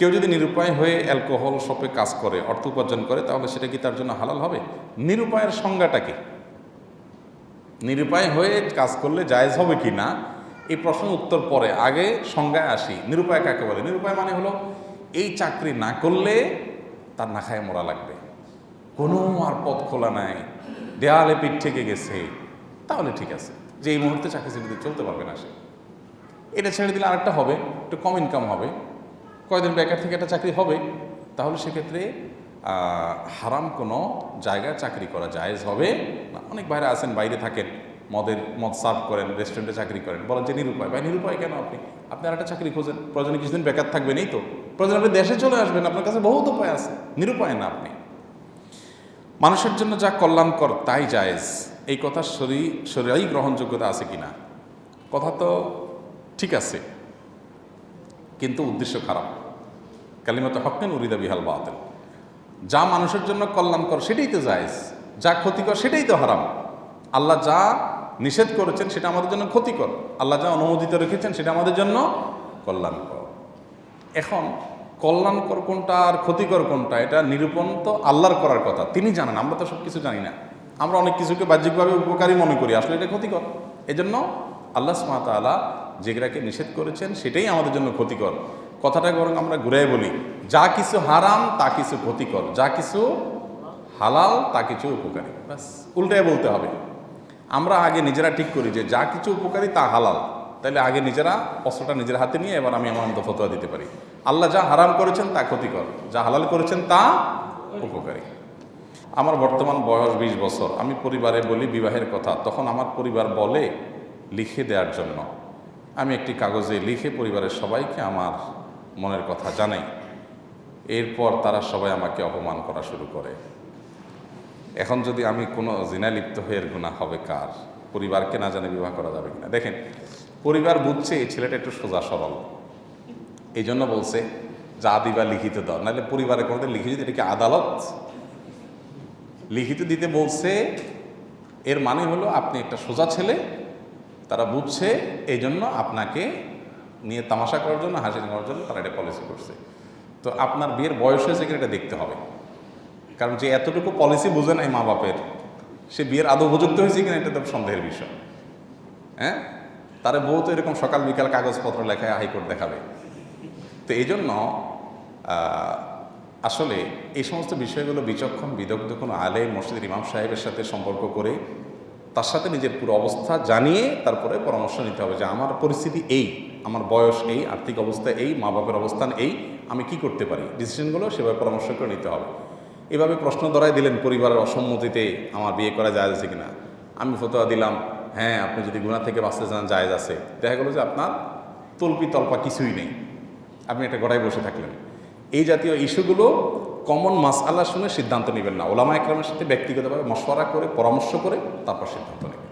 কেউ যদি নিরুপায় হয়ে অ্যালকোহল শপে কাজ করে, অর্থ উপার্জন করে, তাহলে সেটা কি তার জন্য হালাল হবে? নিরুপায়ের সংজ্ঞাটা কি? নিরুপায় হয়ে কাজ করলে জায়েজ হবে কি না? এই প্রশ্ন উত্তর পরে, আগে সংজ্ঞায় আসি। নিরুপায় কাকে বলে? নিরুপায় মানে হলো, এই চাকরি না করলে তার না খায় মরা লাগবে। কোনো আর পথ খোলা নাই। দেয়ালে পিঠ থেকে গেছে। তাহলে ঠিক আছে। যে এই মুহূর্তে চাকরি চলতে পারবে না সে। এটা ছেড়ে দিলে আরেকটা হবে, একটু কম ইনকাম হবে। কয়দিন বেকার থেকে একটা চাকরি হবে, তাহলে সেক্ষেত্রে হারাম কোনো জায়গায় চাকরি করা জায়েজ হবে না। অনেক বাইরে আছেন, বাইরে থাকেন, মদের, মদ সার্ভ করেন, রেস্টুরেন্টে চাকরি করেন। বলেন যে নিরুপায়, ভাই নিরুপায় কেন আপনি? আপনি আর একটা চাকরি খোঁজেন, প্রয়োজনে কিছুদিন বেকার থাকবেন, এই তো। প্রয়োজন আপনি দেশে চলে আসবেন, আপনার কাছে বহুত উপায় আছে। নিরুপায় না আপনি। মানুষের জন্য যা কল্যাণকর, তাই জায়েজ। এই কথা শরীর শরীরাই গ্রহণযোগ্যতা আছে কিনা? কথা তো ঠিক আছে, কিন্তু উদ্দেশ্য খারাপ। কালিমাতে হকেন উরিদা বিহাল বাতিল। যা মানুষের জন্য কল্যাণকর সেটাই তো জায়েজ, যা ক্ষতিকর সেটাই তো হারাম। আল্লাহ যা নিষেধ করেছেন সেটা আমাদের জন্য ক্ষতিকর, আল্লাহ যা অনুমোদিত রেখেছেন সেটা আমাদের জন্য কল্যাণকর। এখন কল্যাণকর কোনটা আর ক্ষতিকর কোনটা, এটা নিরূপণ তো আল্লাহর করার কথা, তিনি জানেন, আমরা তো সব কিছু জানি না। আমরা অনেক কিছুকে বাহ্যিকভাবে উপকারী মনে করি, আসলে এটা ক্ষতিকর। এজন্য আল্লাহ সুমাতালা যেগুলাকে নিষেধ করেছেন সেটাই আমাদের জন্য ক্ষতিকর। কথাটা বরং আমরা ঘুরে বলি, যা কিছু হারাম তা কিছু ক্ষতিকর, যা কিছু হালাল তা কিছু উপকারী। ব্যাস উল্টায় বলতে হবে। আমরা আগে নিজেরা ঠিক করি যে যা কিছু উপকারী তা হালাল। তাহলে আগে নিজেরা অস্ত্রটা নিজের হাতে নিয়ে এবার আমি আমার মতো ফতোয়া দিতে পারি। আল্লাহ যা হারাম করেছেন তা ক্ষতিকর, যা হালাল করেছেন তা উপকারী। আমার বর্তমান বয়স বিশ বছর, আমি পরিবারে বলি বিবাহের কথা, তখন আমার পরিবার বলে লিখে দেওয়ার জন্য। আমি একটি কাগজে লিখে পরিবারের সবাইকে আমার মনের কথা জানাই। এরপর তারা সবাই আমাকে অপমান করা শুরু করে। এখন যদি আমি কোনো জিনা লিপ্ত হয়ে গুণা হবে কার? পরিবারকে না জানে বিবাহ করা যাবে কিনা? দেখেন, পরিবার বুঝছে এই ছেলেটা একটু সোজা সরল। এই জন্য বলছে, যা দিবা লিখিত দাও। নাহলে পরিবারে কোনোদিন লিখিত, এটা কি আদালত? লিখিত দিতে বলছে, এর মানে হলো আপনি একটা সোজা ছেলে, তারা বুঝছে এই জন্য আপনাকে নিয়ে তামাশা করার জন্য, হাসি করার জন্য তারা এটা পলিসি করছে। তো আপনার বিয়ের বয়স হয়েছে কিনা এটা দেখতে হবে। কারণ যে এতটুকু পলিসি বোঝে নাই মা বাপের সে বিয়ের আদৌ উপযুক্ত হয়েছে কিনা এটা তো সন্দেহের বিষয়। হ্যাঁ? তারা বউ তো এরকম সকাল বিকাল কাগজপত্র লেখায় হাইকোর্ট দেখাবে। তো এই জন্য আসলে এই সমস্ত বিষয়গুলো বিচক্ষণ, বিদগ্ধ কোনো আলে মসজিদের ইমাম সাহেবের সাথে সম্পর্ক করে, তার সাথে নিজের পুরো অবস্থা জানিয়ে তারপরে পরামর্শ নিতে হবে যে আমার পরিস্থিতি এই। আমার বয়স এই, আর্থিক অবস্থা এই, মা বাপের অবস্থান এই, আমি কি করতে পারি? ডিসিশনগুলো সেভাবে পরামর্শ করে নিতে হবে। এভাবে প্রশ্ন ধরাই দিলেন পরিবারের অসম্মতিতে, আমার বিয়ে করা যায় আছে কিনা? আমি ফতোয়া দিলাম হ্যাঁ আপনি যদি গুণা থেকে বাঁচতে চান, জায়েজ আছে। দেখা গেলো যে আপনার তল্পি তল্পা কিছুই নেই। আপনি একটা গড়ায় বসে থাকলেন। এই জাতীয় ইস্যুগুলো কমন মাস আল্লাহ শুনে সিদ্ধান্ত নেবেন না। ওলামা একরামের সাথে ব্যক্তিগতভাবে মশওয়ারা করে, পরামর্শ করে, তারপর সিদ্ধান্ত নেবেন।